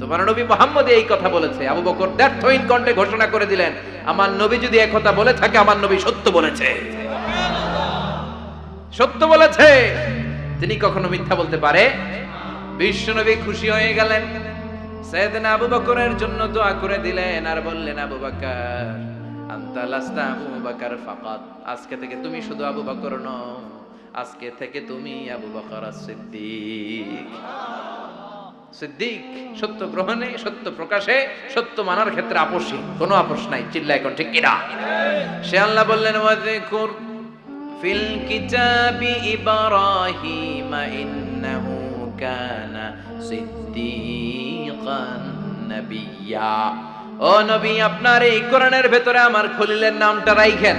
তোমার নবী মোহাম্মদ এই কথা বলেছে। আবু বকর ব্যর্থহীন কণ্ঠে ঘোষণা করে দিলেন, আমার নবী যদি এক কথা বলে থাকে, আমার নবী সত্য বলেছে। সত্য বলেছে। তিনি কখনো মিথ্যা বলতে পারে। বিশ্ব নবী খুশি হয়ে গেলেন। সৈয়দনা আবু বকরের জন্য দোয়া করে দিলেন আর বললেন, আবু বকর, আনতা লাস্তা আবু বকর ফাকাত। আজকে থেকে তুমি শুধু আবু বকর নও, আজকে থেকে তুমি আবু বকর সিদ্দিক সিদ্দিক, সত্য গ্রহণে, সত্য প্রকাশে, সত্য মানার ক্ষেত্রে আপোষী। কোনো আপোষ নাই চিল্লা এখন ঠিক কিনা? সে আল্লাহ বললেন ফিল কিতাবি ইব্রাহিম, ইন্নাহু কানা সিদ্দিকান নাবিয়্যা ও নবী, আপনার এই কোরআনের ভেতরে আমার খলিলের নামটা রাইখেন।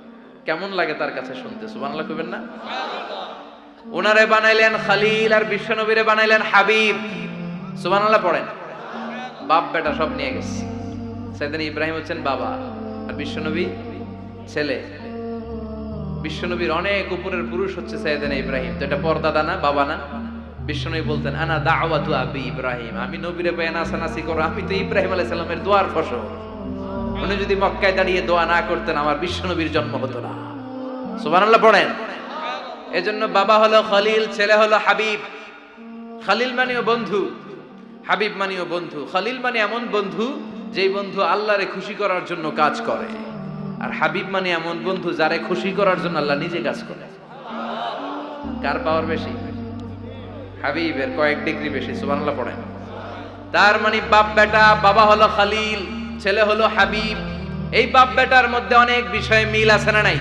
কেমন লাগে তার কাছে শুনতে? সুবহানাল্লাহ কইবেন না? ওনারে বানাইলেন খালিল আর বিশ্বনবীরে বানাইলেন হাবিব। সুবহানাল্লাহ পড়েন। বাপ বেটা সব নিয়ে গেছে। সেদিন ইব্রাহিম হচ্ছেন বাবা আর বিশ্বনবী ছেলে। বিশ্বনবীর অনেক উপরের পুরুষ হচ্ছে সৈয়দানা ইব্রাহিম। তো এটা পর্দাদা না বাবা না? বিশ্বনবী বলতেন, আনা দাওয়াতু আবি ইব্রাহিম। আমি নবীরে পেয়ে নাসানাসি করো। আমি তো ইব্রাহিম আলাইহিস সালামের দোয়ার ফসল। উনি যদি মক্কায় দাঁড়িয়ে দোয়া না করতেন, আমার বিশ্বনবীর জন্ম হতো না। সুবহানাল্লাহ, পড়েন। এজন্য বাবা হলো খলিল, ছেলে হলো হাবিব। খালিল মানেও বন্ধু, হাবিব মানেও বন্ধু। খালিল মানে এমন বন্ধু, যেই বন্ধু আল্লাহরে খুশি করার জন্য কাজ করে। আর হাবিব মানে এমন বন্ধু যারে খুশি করার জন্য আল্লাহ নিজে কাজ করে। কার পাওয়ার বেশি? হাবিবের কয়েক ডিগ্রি বেশি, সুবহানাল্লাহ, পড়েন। তার মানে বাপ বেটা বাবা হলো খালিল। ছেলে হলো হাবিব। এই বাপ বেটার মধ্যে অনেক বিষয়ে মিল আছে না নাই?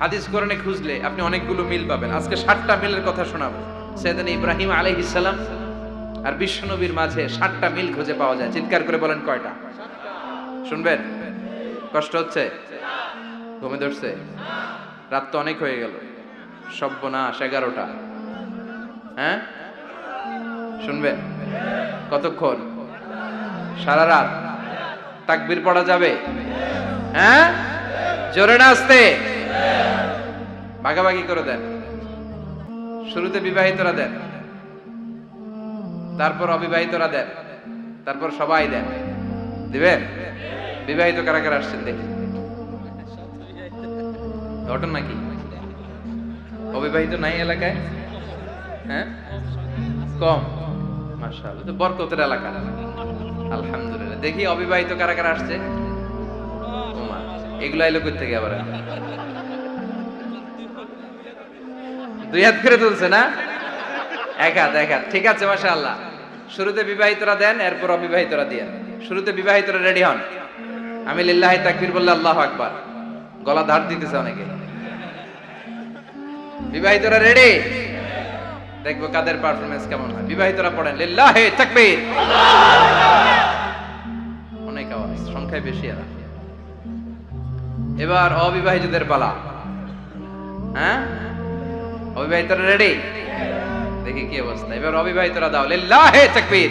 হাদিস কোরআনে খুঁজলে আপনি অনেকগুলো মিল পাবেন। আজকে ষাটটা মিলের কথা শোনাবো। সেদিন ইব্রাহিম আলাইহিস সালাম আর বিশ্বনবীর মাঝে ষাটটা মিল খুঁজে পাওয়া যায়। চিৎকার করে বলেন কয়টা? শুনবেন? কষ্ট হচ্ছে? ঘুমে ধরছে? রাত তো অনেক হয়ে গেল। সব্যনাশ এগারোটা। হ্যাঁ? শুনবেন? কতক্ষণ? সারা রাত? তাকবির পড়া যাবে? হ্যাঁ? জোরে না আসতে ভাগাভাগি করে দেন। শুরুতে বিবাহিতরা দেন। তারপর অবিবাহিতরা দেন। তারপর সবাই দেন। দিবেন? বিবাহিত কারা কারা আসছেন দেখি। ঘটন নাকি অবিবাহিত নাই এলাকায়? হ্যাঁ? কম। মাশাআল্লাহ, তো বরকতের এলাকা। আলহামদুলিল্লাহ। দেখি অবিবাহিত কারা কারা আসছে। এগুলো এলো কই থেকে আবার? দুই হাত করে তুলছে না? এক হাত এক হাত। ঠিক আছে, মাশাআল্লাহ। শুরুতে বিবাহিতরা দেন, এরপর অবিবাহিতরা দিয়ে। শুরুতে বিবাহিতরা রেডি হন। আমি লিল্লাহি তাকবীর বললে আল্লাহ আকবার। গলা ধার দিতেছে অনেকে। বিবাহিতরা রেডি? দেখব কাদের পারফরমেন্স কেমন হয়। বিবাহিতরা পড়েন, লিল্লাহে তাকবীর। সংখ্যায় বেশি এরা। এবার অবিবাহিতদের পালা। হ্যাঁ? অবিবাহিতরা রেডি দেখি কি অবস্থা। এবার অবিবাহিতরা দাও। লিল্লাহে তাকবীর।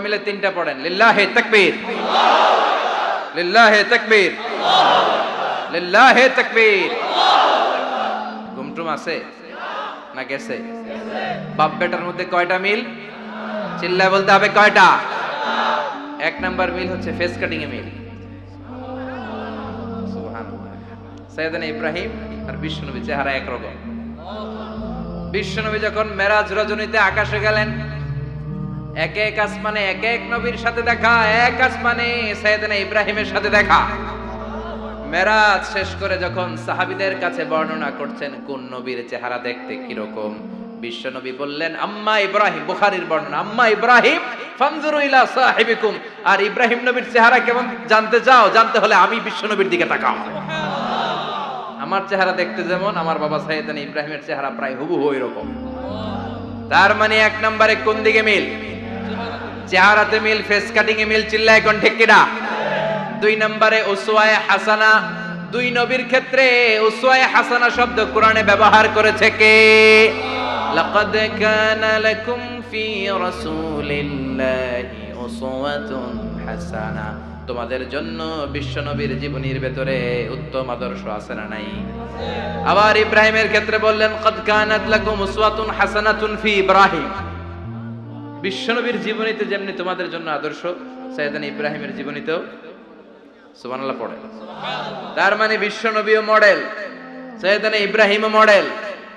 মিলে তিনটা পড়েন। লিল্লাহে তাকবীর। লিল্লাহে তাকবীর। লিল্লাহে তাকবীর। ঘুমটুম আছে? না গেছে? বাপ বেটার মধ্যে কয়টা মিল? চিল্লায় বলতে হবে কয়টা? এক নাম্বার মিল হচ্ছে ফেস কাটিং এ মিল সৈয়দান ইব্রাহিম আর বিশ্বনবী চেহারা একরকম বিশ্বনবী যখন মেরাজ রজনীতে আকাশে গেলেন, এক এক আসমানে এক এক নবীর সাথে দেখা, এক আসমানে সৈয়দানা ইব্রাহিমের সাথে দেখা। মেরাজ শেষ করে যখন সাহাবিদের কাছে বর্ণনা করছেন, কোন নবীর চেহারা দেখতে কীরকম? বিশ্বনবী বললেন, আম্মা ইব্রাহিম, বুখারীর বর্ণনা, আম্মা ইব্রাহিম, ফানজুরু ইলা সাহিবিকুম। আর ইব্রাহিম নবীর চেহারা কেমন? জানতে চাও? জানতে হলে আমি বিশ্বনবীর দিকে তাকাও। আমার চেহারা দেখতে যেমন, আমার বাবা সাইয়েদান ইব্রাহিমের চেহারা প্রায় হুবহু এরকম তার মানে এক নম্বরে কোন দিকে মিল? চেহারাতে মিল, ফেস কাটিং এ মিল চিল্লা এখন ঠিক কিনা? দুই নম্বরে উসওয়ায়ে হাসানা। দুই নবীর ক্ষেত্রে উসওয়ায়ে হাসানা শব্দ কোরআনে ব্যবহার করেছে কে? লাকাদ কানা লাকুম ফি রাসূলিল্লাহি উসওয়াতুন হাসানা তোমাদের জন্য বিশ্বনবীর জীবনীর ভেতরে উত্তম আদর্শ আছে না নাই? আবার ইব্রাহিমের ক্ষেত্রে বললেন, কদ কানাত লাকুম উসওয়াতুন হাসানাতুন ফি ইব্রাহিম। বিশ্বনবীর জীবনীতে যেমনি তোমাদের জন্য আদর্শ, সাইয়েদান ইব্রাহিমের জীবনীতেও সুবহানাল্লাহ পড়ে। তার মানে বিশ্বনবীও মডেল সৈয়দানা ইব্রাহিমও মডেল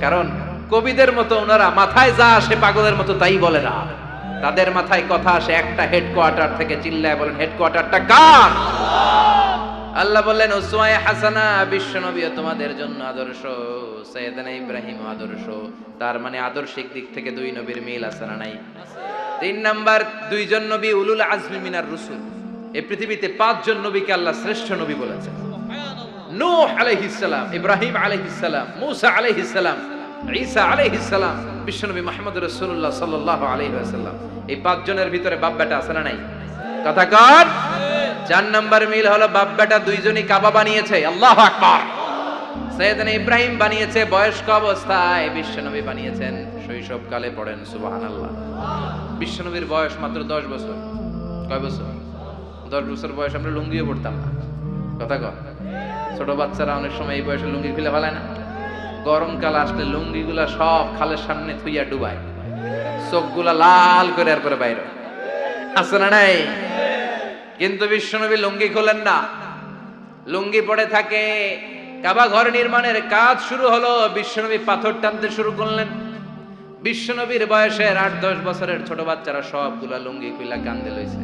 কারণ কবিদের মতো ওনারা মাথায় যা আসে পাগলের মতো তাই বলে না। তাদের মাথায় কথা আসে একটা হেডকোয়ার্টার থেকে চিল্লায় বলেন হেডকোয়ার্টারটা কার? আল্লাহ বললেন, উসওয়ায়ে হাসানা, বিশ্বনবী তোমাদের জন্য আদর্শ, সৈয়দানা ইব্রাহিম আদর্শ। তার মানে আদর্শিক দিক থেকে দুই নবীর মিল আছে না নাই? তিন নাম্বার, দুইজন নবী উলুল আজমি মিনার রসুল। এই পৃথিবীতে পাঁচজন নবীকে আল্লাহ শ্রেষ্ঠ নবী বলেছেন। নূহ আলাইহিস সালাম, ইব্রাহিম আলাইহিস সালাম, মুসা আলাইহিস সালাম, ঈসা আলাইহিস সালাম, বিশ্বনবী মুহাম্মদ রাসূলুল্লাহ সাল্লাল্লাহু আলাইহি ওয়াসাল্লাম। এই পাঁচজনের ভিতরে বাপ বেটা আছে না নাই? কথা কর চার নাম্বার মিল হলো বাপ বেটা দুইজনই কাবা বানিয়েছে। আল্লাহু আকবার। ইব্রাহিম বানিয়েছে, বয়স্ক অবস্থায় বিশ্বনবী বানিয়েছেন। শৈশবকালে পড়েন, সুবহানাল্লাহ। বিশ্বনবীর বয়স মাত্র দশ বছর। কয় বছর? দশ বছর বয়স আমরা লুঙ্গিও পড়তাম না। কথা কর ছোট বাচ্চারা অনেক সময় এই বয়সে লুঙ্গি খুলে ফেলায় না। গরমকাল আসলে লুঙ্গিগুলা সব খালের সামনে থুইয়া ডুবায়। চোখগুলা লাল করে আর করে বাইরে। আছে না নাই? কিন্তু বিশ্বনবী লুঙ্গি খোলেন না। লুঙ্গি পড়ে থাকে, কাবা ঘর নির্মাণের কাজ শুরু হলো, বিশ্বনবী পাথর টানতে শুরু করলেন। বিশ্বনবীর বয়সের আট দশ বছরের ছোট বাচ্চারা সবগুলা লুঙ্গি খুইলা কান্দে লইছে।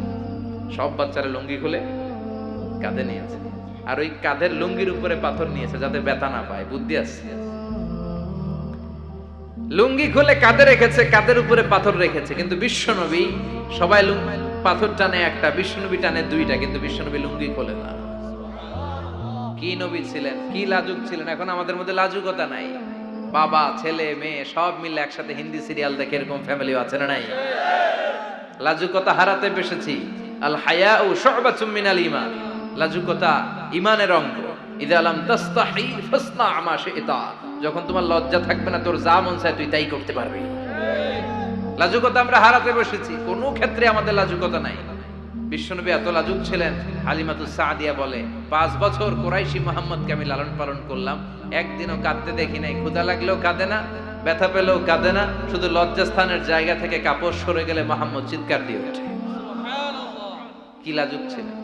সব বাচ্চারা লুঙ্গি খুলে কাঁধে নিয়েছে আর ওই কাঁধের লুঙ্গির উপরে পাথর নিয়েছে যাতে ব্যথা না পায়। বুদ্ধি আছে? লুঙ্গি খুলে কাঁধে রেখেছে, কাঁধের উপরে পাথর রেখেছে। কিন্তু বিশ্বনবী সবাই পাথর টানে একটা, বিশ্বনবী টানে দুইটা, কিন্তু বিশ্বনবী লুঙ্গি খোলে না। কি নবী ছিলেন, কি লাজুক ছিলেন? এখন আমাদের মধ্যে লাজুকতা নাই। বাবা, ছেলে, মেয়ে, সব মিলে একসাথে হিন্দি সিরিয়াল দেখে এরকম ফ্যামিলি আছে না নাই? লাজুকতা হারাতে পেশেছি আল হায়া ও শুবাতুম মিনাল ঈমান লাজুকতা ইমানের অঙ্গ। যখন তোমার লজ্জা থাকবে না, তোর যা মন চায় তুই তাই করতে পারবি। লাজুকতা আমরা হারাতে বসেছি, কোনো ক্ষেত্রে আমাদের লাজুকতা নাই। বিশ্বনবী এত লাজুক ছিলেন, হালিমাতুস সাদিয়া বলে, পাঁচ বছর কোরাইশি মোহাম্মদকে আমি লালন পালন করলাম। একদিনও কাঁদতে দেখি নাই, ক্ষুধা লাগলেও কাঁদে না, ব্যথা পেলেও কাঁদে না, শুধু লজ্জাস্থানের জায়গা থেকে কাপড় সরে গেলে মোহাম্মদ চিৎকার দিয়ে ওঠে। কি লাজুক ছিলেন?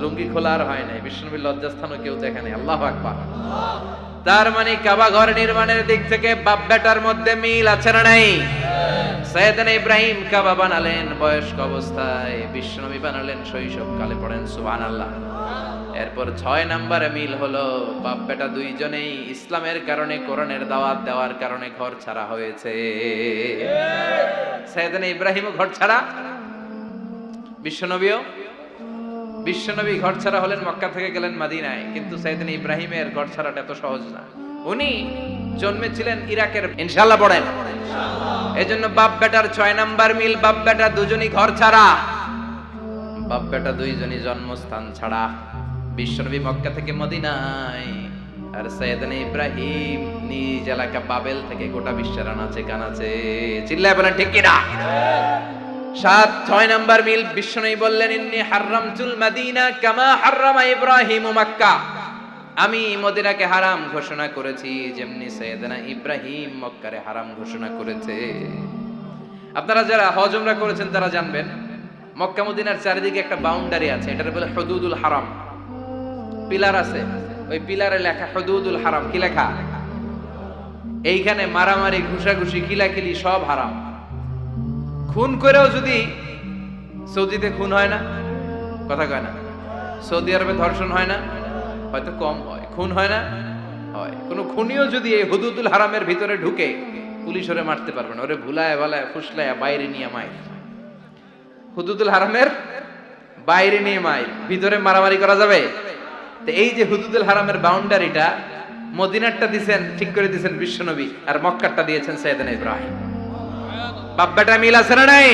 লুঙ্গি খোলা আর হয় নাই। বিষ্ণুনবীর লজ্জাস্থানও কেউ দেখে নাই। আল্লাহ আকবার। তার মানে কাবা ঘর নির্মাণের দিক থেকে বাপ বেটার মধ্যে মিল আছে না নাই? সৈয়দনা ইব্রাহিম কাবা বানালেন বয়স্ক অবস্থায়। বিশ্বনবী বানালেন শৈশব কালে পড়েন, সুবহানাল্লাহ। এরপর ছয় নাম্বারে মিল হলো, বাপ বেটা দুইজনেই ইসলামের কারণে কোরআনের দাওয়াত দেওয়ার কারণে ঘর ছাড়া হয়েছে। সৈয়দনা ইব্রাহিমও ঘর ছাড়া। বিশ্বনবীও বিশ্বনবী ঘর ছাড়া হলেন মক্কা থেকে গেলেন মাদিনায়। কিন্তু সৈয়দনা ইব্রাহিমের ঘর ছাড়াটা এত সহজ না। উনি জন্মেছিলেন ইরাকের, ইনশাআল্লাহ পড়েন। এজন্য বাপ বেটার ছয় নাম্বার মিল বাপ বেটা দুজনই ঘর ছাড়া বাপ বেটা দুইজনই জন্মস্থান ছাড়া। বিশ্বনবী মক্কা থেকে মদিনায়। আর সৈয়দনা ইব্রাহিম নিজ এলাকা বাবেল থেকে গোটা বিশ্বের আনাচে কানাচে। চিল্লায় বলেন, ঠিক কিনা? সাত, ছয় নাম্বার মিল বিশ্বনবী বললেন, ইন্নি হাররামতুল মাদিনা কামা হাররামা ইব্রাহিম মক্কা। আমি মদিনাকে হারাম ঘোষণা করেছি, যেমনি সৈয়দনা ইব্রাহিম মক্কারে হারাম ঘোষণা করেছে। আপনারা যারা হজ উমরা করেছেন, তারা জানবেন, মক্কা মদিনার চারিদিকে একটা বাউন্ডারি আছে, এটার বলে হদুদুল হারাম। পিলার আছে, ওই পিলারে লেখা হদুদুল হারাম, কি লেখা? এইখানে মারামারি, ঘুষাঘুষি কিলাকিলি সব হারাম। খুন করেও যদি সৌদিতে খুন হয় না, কথা কয় না। সৌদি আরবে ধর্ষণ হয় না, হয়তো কম হয়। খুন হয় না, হয়। কোনো খুনিও যদি এই হুদুদুল হারামের ভিতরে ঢুকে, পুলিশ ওরে মারতে পারবে না। ওরে ভুলায়, ভালায়, ফুসলায়, বাইরে নিয়ে মাইল হুদুদুল হারামের বাইরে নিয়ে মাইল ভিতরে মারামারি করা যাবে? তো এই যে হুদুদুল হারামের বাউন্ডারিটা মদিনারটা দিছেন, ঠিক করে দিছেন বিশ্বনবী, আর মক্কারটা দিয়েছেন সৈয়দনা ইব্রাহিম। বাপ বেটা মিল আছে না নাই?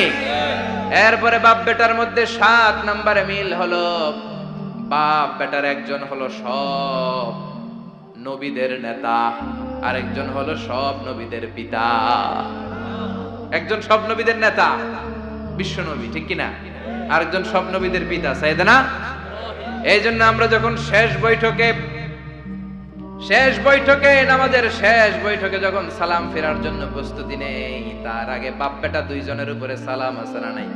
এরপরে বাপ বেটার মধ্যে সাত নম্বরে মিল হলো বাপ বেটার একজন হলো সব নবীদের নেতা, আরেকজন হলো সব নবীদের পিতা। একজন সব নবীদের নেতা, বিশ্ব নবী, ঠিক কিনা? আরেকজন সব নবীদের পিতা সাইদেনা এই জন্য আমরা যখন শেষ বৈঠকে শেষ বৈঠকে, নামাজের শেষ বৈঠকে যখন সালাম ফেরার জন্য প্রস্তুতি নেই, তার আগে বাপ বেটা দুইজনের উপরে সালাম আছে না নাই?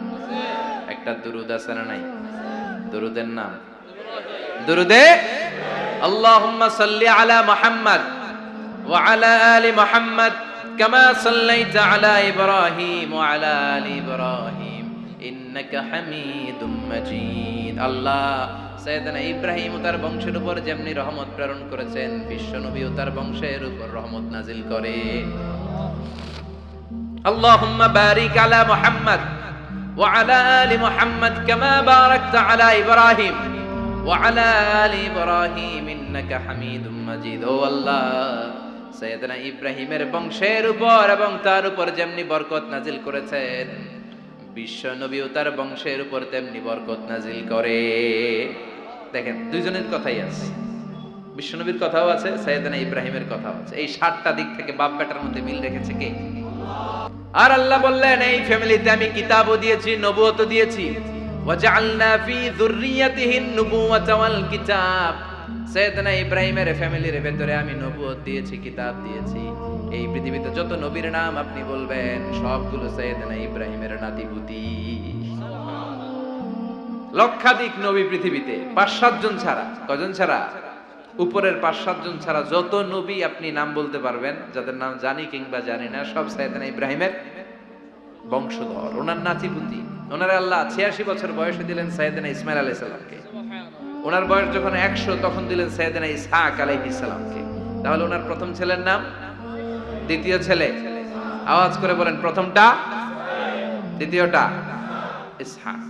একটা দুরুদ আছে না নাই? দুরুদের নাম? দুরুদে? আল্লাহুম্মা সাল্লি আলা মুহাম্মদ ওয়া আলা আলি মুহাম্মদ কামা সাল্লাইতা আলা ইব্রাহিম ওয়া আলা আলি ইব্রাহিম। ইন্নাকা হামিদুম মাজিদ। আল্লাহ সৈয়দনা ইব্রাহিম তার বংশের উপর যেমনি রহমত প্রেরণ করেছেন, বিশ্ব নবী ও তার বংশের উপর রহমত নাজিল করে। আল্লাহুম্মা আলা মুহাম্মদ ওয়া আলা আলি আল্লাহ, সৈয়দনা ইব্রাহিমের বংশের উপর এবং তার উপর যেমনি বরকত নাজিল করেছেন, বিশ্ব নবী তার বংশের উপর তেমনি বরকত নাজিল করে। দেখেন, দুইজনের কথাই আছে। বিশ্বনবীর কথাও আছে সৈয়দনা ইব্রাহিমের কথাও আছে। এই সাতটা দিক থেকে বাপ বেটার মধ্যে মিল রেখেছে কে? আর আল্লাহ বললেন, এই ফ্যামিলিতে আমি কিতাবও দিয়েছি নবুয়তও দিয়েছি। ওয়াজআলনা ফি যুররিয়াতিহি নুবুওয়াতা ওয়াল কিতাব। সৈয়দনা ইব্রাহিমের ফ্যামিলির ভেতরে আমি নবুয়ত দিয়েছি, কিতাব দিয়েছি। এই পৃথিবীতে যত নবীর নাম আপনি বলবেন, সবগুলো সৈয়দনা ইব্রাহিমের নাতিপুতি লক্ষাধিক নবী পৃথিবীতে, পাঁচ সাতজন ছাড়া। কজন ছাড়া? উপরের পাঁচ সাতজন ছাড়া যত নবী আপনি নাম বলতে পারবেন, যাদের নাম জানি কিংবা জানি না, সব সাইদানা ইব্রাহিমের বংশধর। ওনার নাতিপুতি। ওনার আল্লাহ ছিয়াশি বছর বয়সে দিলেন সাইদানা ইসমাইল আলাইহিস সালামকে। ওনার বয়স যখন একশো, তখন দিলেন সাইদানা ইসহাক আলাইহিস সালামকে। তাহলে ওনার প্রথম ছেলের নাম? দ্বিতীয় ছেলে? আওয়াজ করে বলেন, প্রথমটা? দ্বিতীয়টা? ইসহাক।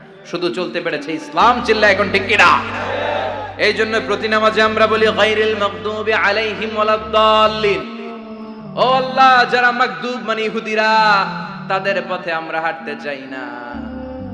শুধু চলতে পেরেছে ইসলাম চিল্লা এখন ঠিক কিনা? এই জন্য প্রতি নামাজে আমরা বলি গাইরিল মাগদুবি আলাইহিম ওয়ালাদ-দাল্লিন ও আল্লাহ, যারা মাগদুব মানে ইহুদিরা, তাদের পথে আমরা হাঁটতে চাই না।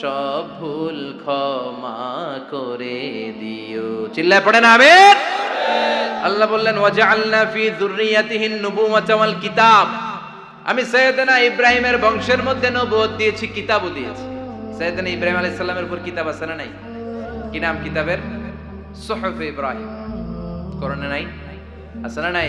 সব ভুল ক্ষমা করে দিও। চিল্লায় পড়ে না আমিন? আল্লাহ বললেন, ওয়াজআলনা ফি যুররিয়াতিহিন নুবুওয়াতা ওয়াল কিতাব। আমি সৈয়দনা ইব্রাহিমের বংশের মধ্যে নবুয়ত দিয়েছি, কিতাবও দিয়েছি। সৈয়দনা ইব্রাহিম আলাইহিস সালামের উপর কিতাব আছে না নাই? কি নাম কিতাবের? সুহফ ইব্রাহিম। করণে নাই? আছে না নাই?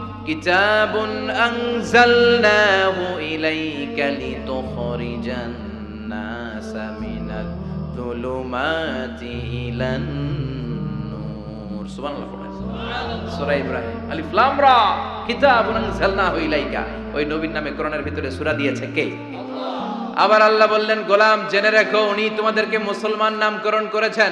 কিতাবুন আনজালনাহু ইলাইকা লিতুখরিজান নাস মিনাল যুলুমাতি ইলান নূর। সুবহানাল্লাহ সুবহানাল্লাহ সূরা ইব্রাহিম। আলিফ লাম রা। কিতাবুন আনজালনাহু ওই নবীর নামে কোরআনের ভিতরে সুরা দিয়েছে কে? আবার আল্লাহ বললেন, গোলাম, জেনে রেখো, উনি তোমাদেরকে মুসলমান নামকরণ করেছেন।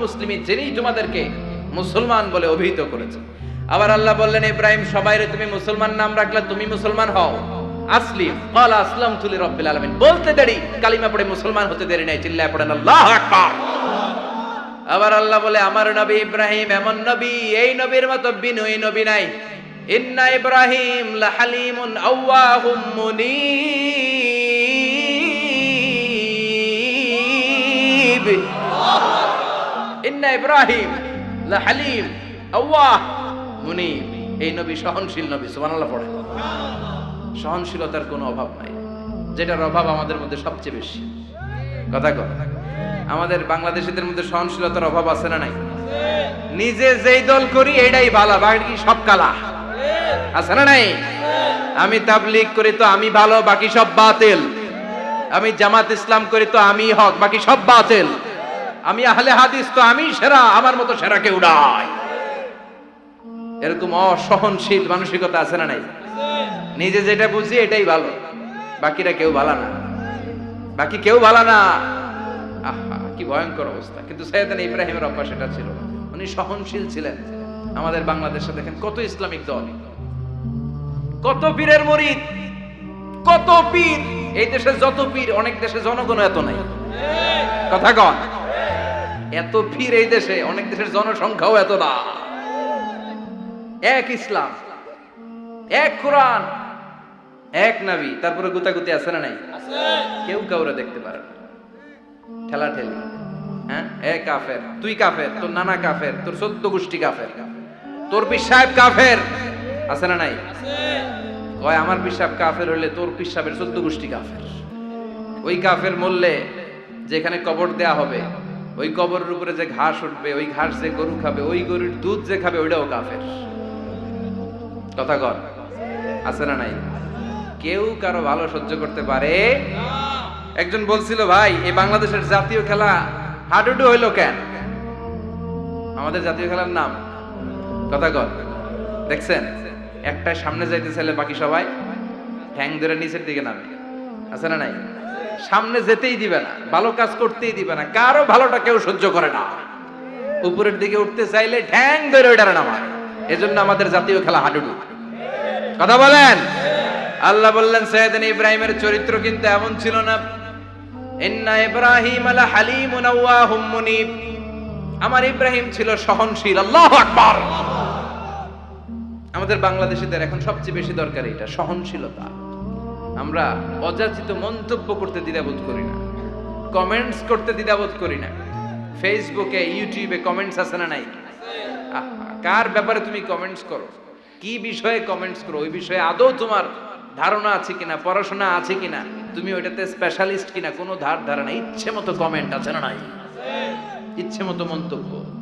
মুসলিমিন বলে অভিহিত করেছে আবার আল্লাহ বললেন, ইব্রাহিম সবাইরে তুমি মুসলমান নাম রাখলে তুমি মুসলমান হও। আসলিম ক্বালা আসলামতু লিরাব্বিল বলতে দেরি, কালিমা পড়ে মুসলমান হতে দেরি নাই, চিল্লায় পড়েন, আল্লাহু আবার আল্লাহ বলে, আমার নবী ইব্রাহিম এমন নবী, এই নবীর মতো বিনয়ী নবী নাই। ইন্না ইব্রাহিম লাহালিমুন আওয়াহুম মুনিব। ইন্না ইব্রাহিম লাহালিম আওয়াহ মুনিব এই নবী সহনশীল নবী, সুবহানাল্লাহ পড়ে। সহনশীলতার কোনো অভাব নাই। যেটার অভাব আমাদের মধ্যে সবচেয়ে বেশি। কথা কর আমাদের বাংলাদেশিদের মধ্যে সহনশীলতার অভাব আছে না নাই? নিজে যেই দল করি, এটাই ভালো, বাকি সব কালা। আছে না নাই? আমি তাবলিগ করি তো আমি ভালো, বাকি সব বাতিল। আমি জামাত ইসলাম করি তো আমি হক, বাকি সব বাতিল। আমি আহলে হাদিস তো আমি সেরা, আমার মতো সেরা কেউ নাই। এরকম অসহনশীল মানসিকতা আছে না নাই? নিজে যেটা বুঝি এটাই ভালো, বাকিরা কেউ ভালো না। বাকি কেউ ভালো না। আহা, কি ভয়ঙ্কর অবস্থা। কিন্তু সৈয়দান ইব্রাহিমের অভ্যাস এটা ছিল। উনি সহনশীল ছিলেন। আমাদের বাংলাদেশে দেখেন কত ইসলামিক দল। কত পীরের মরিদ। কত পীর? এই দেশে যত পীর, অনেক দেশে জনগণ এত নাই। কথা কন। এত পীর এই দেশে, অনেক দেশের জনসংখ্যাও এত না। এক ইসলাম, এক কোরআন, এক নাবি। তারপরে গুতাগুতি আছে না নাই? কেউ কাউরে দেখতে পারে না। ঠেলা ঠেলি হ্যাঁ? এ কাফের, তুই কাফের, তোর নানা কাফের, তোর সদ্য গোষ্ঠী কাফের। তোর পীর সাহেব কাফের, আছে না নাই? কয়, আমার পিসাব কাফের হলে তোর পিসাবের চোদ্দ গোষ্ঠী কাফের। ওই কাফের মরলে যেখানে কবর দেয়া হবে, ওই কবরের উপরে যে ঘাস উঠবে, ওই ঘাস যে গরু খাবে, ওই গরুর দুধ যে খাবে, ওইটাও কাফের। কথা কর, আছে না নাই? কেউ কারও ভালো সহ্য করতে পারে? একজন বলছিল, ভাই, এই বাংলাদেশের জাতীয় খেলা হাডুডু হইল কেন? আমাদের জাতীয় খেলার নাম। কথা কর, দেখছেন? একটা সামনে যাইতে চাইলে বাকি সবাই ঠ্যাং ধরে নিচের দিকে নামে। আছে না নাই? সামনে যেতেই দিবে না, ভালো কাজ করতেই দিবে না, কারও ভালোটা কেউ সহ্য করে না। উপরের দিকে উঠতে চাইলে ঠ্যাং ধরে ওইটারে নামায়। এজন্য আমাদের জাতীয় খেলা হাডুডু। কথা বলেন? আল্লাহ বললেন, সৈয়দিন ইব্রাহিমের চরিত্র কিন্তু এমন ছিল না। ইন্না ইব্রাহিম আলা হালিমুন আওয়াহুম মুনিব। আমার ইব্রাহিম ছিল সহনশীল, আল্লাহু আকবার। আমাদের বাংলাদেশিদের এখন সবচেয়ে বেশি দরকার এটা, সহনশীলতা। আমরা অযাচিত মন্তব্য করতে দ্বিধাবোধ করি না কমেন্টস করতে দ্বিধাবোধ করি না। ফেসবুকে ইউটিউবে কমেন্টস আছে না নাই? কার ব্যাপারে তুমি কমেন্টস করো? কি বিষয়ে কমেন্টস করো? ওই বিষয়ে আদৌ তোমার ধারণা আছে কিনা, পড়াশোনা আছে কিনা? তুমি ওইটাতে স্পেশালিস্ট কিনা? কোনো ধার ধারণা ইচ্ছে মতো কমেন্ট আছে না নাই? ইচ্ছে মতো মন্তব্য।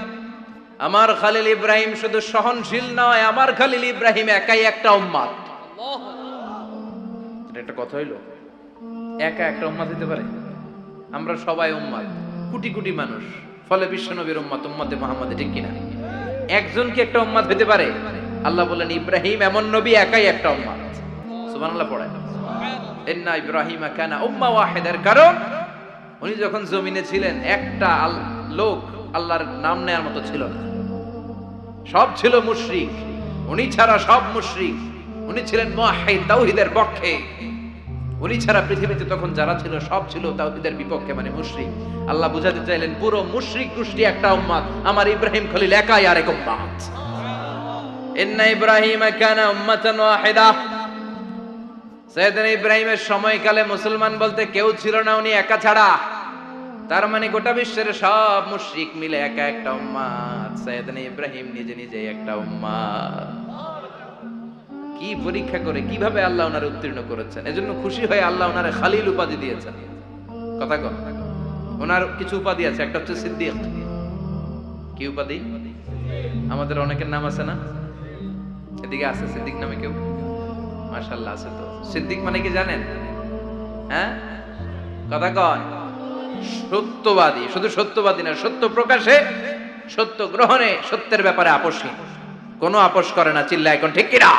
আমার খালিল ইব্রাহিম শুধু সহনশীল নয়, আমার খালিল ইব্রাহিম একাই একটা উম্মাত এটা একটা কথা হইল? একা একটা উম্মাত হতে পারে? আমরা সবাই উম্মাত কোটি কোটি মানুষ, ফলে বিশ্ব নবীর উম্মাত উম্মাতে মোহাম্মদে ঠিক কিনা? একজন কি একটা উম্মাত হতে পারে? আল্লাহ বলেন, ইব্রাহিম এমন নবী, একাই একটা উম্মাত সুবহানাল্লাহ পড়ে ইন্না ইব্রাহিম কানা উম্মা ওয়াহিদার। কারণ উনি যখন জমিনে ছিলেন, একটা লোক আল্লাহর নাম নেয়ার মতো ছিল না। সব ছিল মুশরিক, উনি ছাড়া সব মুশরিক। উনি ছিলেন তাওহীদের পক্ষে। উনি ছাড়া পৃথিবীতে তখন যারা ছিল, সব ছিল তাওহীদের বিপক্ষে মানে মুশরিক। আল্লাহ বুঝাতে চাইলেন, পুরো মুশরিক গোষ্ঠী একটা উম্মাত আমার ইব্রাহিম খলিল একাই আরেক উম্মাত ইন্না ইব্রাহিম কানা উম্মাতান ওয়াহিদা। সৈয়দনা ইব্রাহিমের সময়কালে মুসলমান বলতে কেউ ছিল না উনি একা ছাড়া। তার মানে গোটা বিশ্বের সব মুশরিক মিলে একা একটা উম্মাত সৈয়দনা ইব্রাহিম নিজে নিজে একটা উম্মাত কি পরীক্ষা করে, কীভাবে আল্লাহ ওনারে উত্তীর্ণ করেছেন? এজন্য খুশি হয়ে আল্লাহ ওনারে খালিল উপাধি দিয়েছেন। কথা কন। ওনার কিছু উপাধি আছে, একটা হচ্ছে সিদ্দিক। কি উপাধি? আমাদের অনেকের নাম আছে না? এদিকে আছে সিদ্দিক নামে কেউ? মাশাল্লাহ আছে তো। সিদ্দিক মানে কি জানেন? হ্যাঁ? কথা কন। সত্যবাদী, শুধু সত্যবাদী না, সত্য প্রকাশে, সত্য গ্রহণে সত্যের ব্যাপারে আপোষহীন। কোনো আপোষ করে না চিল্লা এখন ঠিক কিনা?